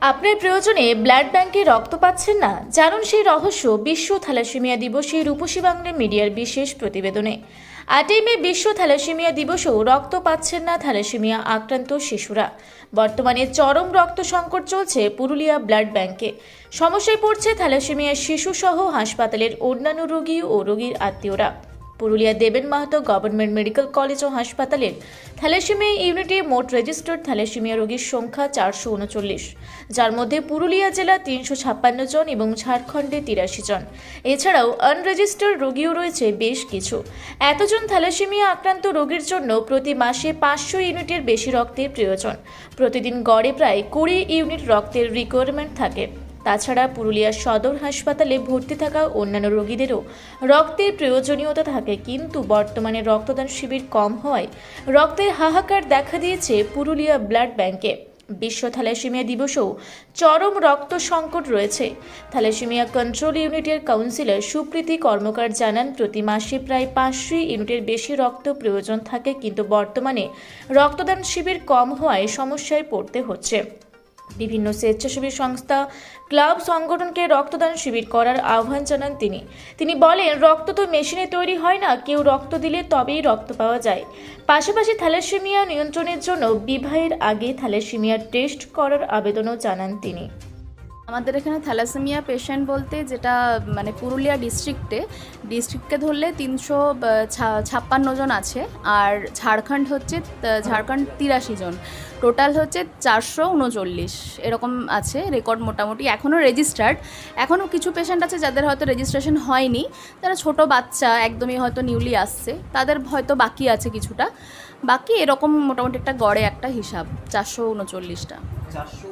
আপনার প্রয়োজনে ব্লাড ব্যাংকে রক্ত পাচ্ছেন না? জানুন সেই রহস্য বিশ্ব থ্যালাসেমিয়া দিবসে রূপসী বাংলা মিডিয়ার বিশেষ প্রতিবেদনে। আটই মে বিশ্ব থ্যালাসেমিয়া দিবসেও রক্ত পাচ্ছেন না থ্যালাসেমিয়া আক্রান্ত শিশুরা। বর্তমানে চরম রক্ত সংকট চলছে পুরুলিয়া ব্লাড ব্যাংকে। সমস্যায় পড়ছে থ্যালাসেমিয়া শিশুসহ হাসপাতালের অন্যান্য রোগী ও রোগীর আত্মীয়রা। Purulia Deben Mahato government medical college ও হাসপাতালের থ্যালাসেমিয়া ইউনিটে মোট রেজিস্টার্ড থ্যালাসেমিয়া রোগীর সংখ্যা চারশো উনচল্লিশ। যার মধ্যে পুরুলিয়া জেলা তিনশো ছাপ্পান্ন জন এবং ঝাড়খণ্ডে তিরাশি জন। এছাড়াও আনরেজিস্টার্ড রোগীও রয়েছে বেশ কিছু। এতজন থ্যালাসেমিয়া আক্রান্ত রোগীর জন্য প্রতি মাসে পাঁচশো ইউনিটের বেশি রক্তের প্রয়োজন। প্রতিদিন গড়ে প্রায় কুড়ি ইউনিট রক্তের রিকোয়ারমেন্ট থাকে। তাছাড়া পুরুলিয়ার সদর হাসপাতালে ভর্তি থাকা অন্যান্য রোগীদেরও রক্তের প্রয়োজনীয়তা থাকে, কিন্তু বর্তমানে রক্তদান শিবির কম হওয়ায় রক্তের হাহাকার দেখা দিয়েছে পুরুলিয়া ব্লাড ব্যাংকে। বিশ্ব থ্যালাসেমিয়া দিবসেও চরম রক্ত সংকট রয়েছে। থ্যালাসেমিয়া কন্ট্রোল ইউনিটের কাউন্সিলর সুপ্রীতি কর্মকার জানান, প্রতি মাসে প্রায় পাঁচশো ইউনিটের বেশি রক্ত প্রয়োজন থাকে, কিন্তু বর্তমানে রক্তদান শিবির কম হওয়ায় সমস্যায় পড়তে হচ্ছে। বিভিন্ন স্বেচ্ছাসেবী সংস্থা, ক্লাব সংগঠনকে রক্তদান শিবির করার আহ্বান জানান তিনি। তিনি বলেন, রক্ত তো মেশিনে তৈরি হয় না, কেউ রক্ত দিলে তবেই রক্ত পাওয়া যায়। পাশাপাশি থ্যালাসেমিয়া নিয়ন্ত্রণের জন্য বিবাহের আগে থ্যালাসেমিয়ার টেস্ট করার আবেদনও জানান তিনি। আমাদের এখানে থ্যালাসেমিয়া পেশেন্ট বলতে যেটা মানে পুরুলিয়া ডিস্ট্রিক্টে ডিস্ট্রিক্টকে ধরলে তিনশো ছাপ্পান্ন জন আছে, আর ঝাড়খণ্ড হচ্ছে ঝাড়খণ্ড তিরাশি জন। টোটাল হচ্ছে চারশো উনচল্লিশ, এরকম আছে রেকর্ড মোটামুটি এখনও রেজিস্টার্ড এখনও কিছু পেশেন্ট আছে যাদের হয়তো রেজিস্ট্রেশন হয়নি, তারা ছোট বাচ্চা, একদমই হয়তো নিউলি আসছে, তাদের হয়তো বাকি আছে কিছুটা। বাকি এরকম মোটামুটি একটা গড়ে একটা হিসাব, চারশো উনচল্লিশটা। চারশো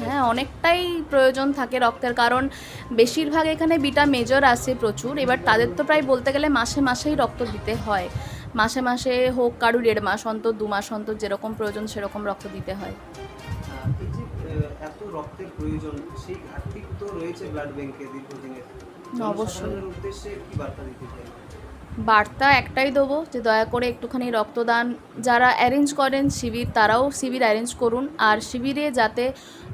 হ্যাঁ অনেকটাই প্রয়োজন থাকে রক্তের কারণ বেশিরভাগ এখানে বিটা মেজর আসে প্রচুর। এবার তাদের তো প্রায় বলতে গেলে মাসে মাসেই রক্ত দিতে হয়। মাসে মাসে হোক কারু দেড় মাস অন্তর দু মাস অন্তর যেরকম প্রয়োজন সেরকম রক্ত দিতে হয়। আহ, এই যে আহ, এত রক্তের প্রয়োজন সেই ঘাটতি তো রয়েছে ব্লাড ব্যাংকে দীর্ঘদিনের। অবশ্যই। উদ্দেশ্যে কি বার্তা দিতে চাই বার্তা একটাই দেবো যে দয়া করে একটুখানি রক্তদান। যারা অ্যারেঞ্জ করেন শিবির, তারাও শিবির অ্যারেঞ্জ করুন। আর শিবিরে যাতে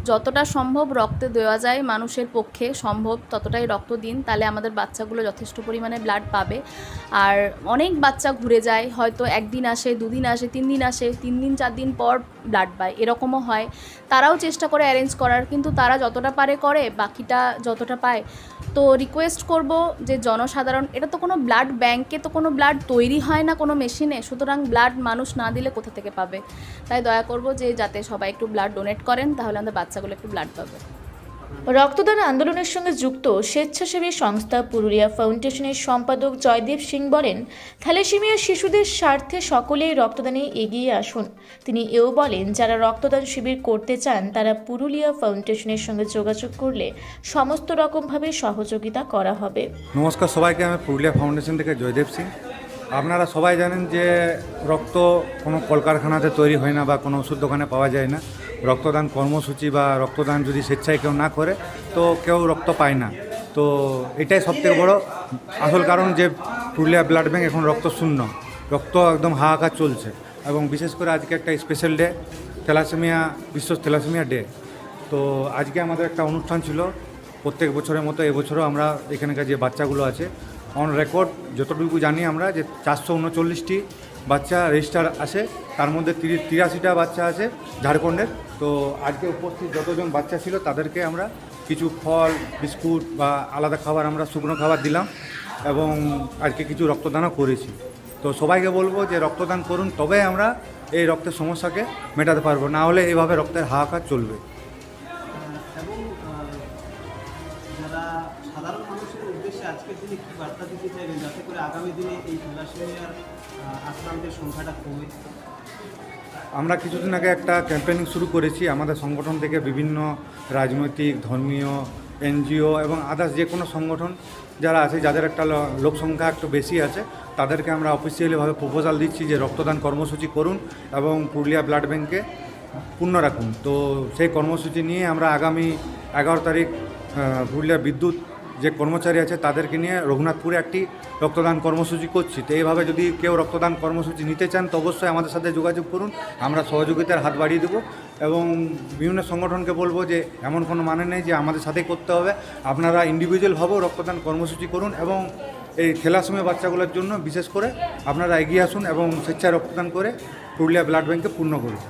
যতটা সম্ভব রক্তে দেওয়া যায় মানুষের পক্ষে সম্ভব ততটাই রক্ত দিন, তাহলে আমাদের বাচ্চাগুলো যথেষ্ট পরিমাণে ব্লাড পাবে। আর অনেক বাচ্চা ঘুরে যায়, হয়তো একদিন আসে, দুদিন আসে তিন দিন আসে তিন দিন চার দিন পর ব্লাড পায়, এরকমও হয়। তারাও চেষ্টা করে অ্যারেঞ্জ করার, কিন্তু তারা যতটা পারে করে, বাকিটা যতটা পায়। তো রিকোয়েস্ট করব যে জনসাধারণ, এটা তো কোনো ব্লাড ব্যাংকে তো কোনো ব্লাড তৈরি হয় না কোনো মেশিনে সুতরাং ব্লাড মানুষ না দিলে কোথা থেকে পাবে? তাই দয়া করব যে যাতে সবাই একটু ব্লাড ডোনেট করেন, তাহলে আমাদের বাচ্চাগুলো একটু ব্লাড পাবে। রক্তদান আন্দোলনের সঙ্গে যুক্ত স্বেচ্ছাসেবী সংস্থা পুরুলিয়া ফাউন্ডেশনের সম্পাদক জয়দেব সিং বলেন, থ্যালাসেমিয়া শিশুদের স্বার্থে সকলেই রক্তদানে এগিয়ে আসুন। তিনি এও বলেন, যারা রক্তদান শিবির করতে চান, তারা পুরুলিয়া ফাউন্ডেশনের সঙ্গে যোগাযোগ করলে সমস্ত রকমভাবে সহযোগিতা করা হবে। নমস্কার সবাইকে, আমি পুরুলিয়া ফাউন্ডেশন থেকে জয়দেব সিং। আপনারা সবাই জানেন যে রক্ত কোনো কলকারখানাতে তৈরি হয় না বা কোনো ওষুধ দোকানে পাওয়া যায় না। রক্তদান কর্মসূচি বা রক্তদান যদি স্বেচ্ছায় কেউ না করে, তো কেউ রক্ত পায় না। তো এটাই সবথেকে বড় আসল কারণ যে পুরুলিয়া ব্লাড ব্যাঙ্ক এখন রক্ত শূন্য রক্ত একদম হাহাকার চলছে। এবং বিশেষ করে আজকে একটা স্পেশাল ডে থ্যালাসেমিয়া, বিশ্ব থ্যালাসেমিয়া ডে তো আজকে আমাদের একটা অনুষ্ঠান ছিল, প্রত্যেক বছরের মতো এবছরও আমরা এখানকার যে বাচ্চাগুলো আছে অন রেকর্ড যতটুকু জানি আমরা যে চারশো উনচল্লিশটি বাচ্চা রেজিস্টার আছে তার মধ্যে তিরিশ তিরাশিটা বাচ্চা আছে ঝাড়খণ্ডের। তো আজকে উপস্থিত যতজন বাচ্চা ছিল, তাদেরকে আমরা কিছু ফল, বিস্কুট বা আলাদা খাবার আমরা শুকনো খাবার দিলাম এবং আজকে কিছু রক্তদানও করেছি। তো সবাইকে বলব যে রক্তদান করুন, তবে আমরা এই রক্তের সমস্যাকে মেটাতে পারব। না হলে এইভাবে রক্তের হাহাকার চলবে। সাধারণ মানুষের উদ্দেশ্যে আজকের দিনে কি বার্তা দিতে চাইবেন? যাতে করে আগামী দিনে এই থ্যালাসেমিয়ার আক্রান্তের সংখ্যাটা কমে? আমরা কিছুদিন আগে একটা ক্যাম্পেইনিং শুরু করেছি। আমাদের সংগঠন থেকে বিভিন্ন রাজনৈতিক, ধর্মীয়, এনজিও এবং আদার্স যে কোনো সংগঠন যারা আছে, যাদের একটা লোক সংখ্যা একটু বেশি আছে, তাদেরকে আমরা অফিসিয়ালিভাবে প্রপোজাল দিচ্ছি যে রক্তদান কর্মসূচি করুন এবং পুরুলিয়া ব্লাড ব্যাংকে পূর্ণ রাখুন। তো সেই কর্মসূচি নিয়ে আমরা আগামী এগারো তারিখ পুরুলিয়া বিদ্যুৎ যে কর্মচারী আছে তাদেরকে নিয়ে রঘুনাথপুরে একটি রক্তদান কর্মসূচি করছি। তো এইভাবে যদি কেউ রক্তদান কর্মসূচি নিতে চান, তো অবশ্যই আমাদের সাথে যোগাযোগ করুন। আমরা সহযোগিতার হাত বাড়িয়ে দেবো এবং বিভিন্ন সংগঠনকে বলব যে এমন কোনো মানে নেই যে আমাদের সাথেই করতে হবে। আপনারা ইন্ডিভিজুয়ালভাবেও রক্তদান কর্মসূচি করুন এবং এই খেলার সময় বাচ্চাগুলোর জন্য বিশেষ করে আপনারা এগিয়ে আসুন এবং স্বেচ্ছায় রক্তদান করে পুরুলিয়া ব্লাড ব্যাংকে পূর্ণ করুন।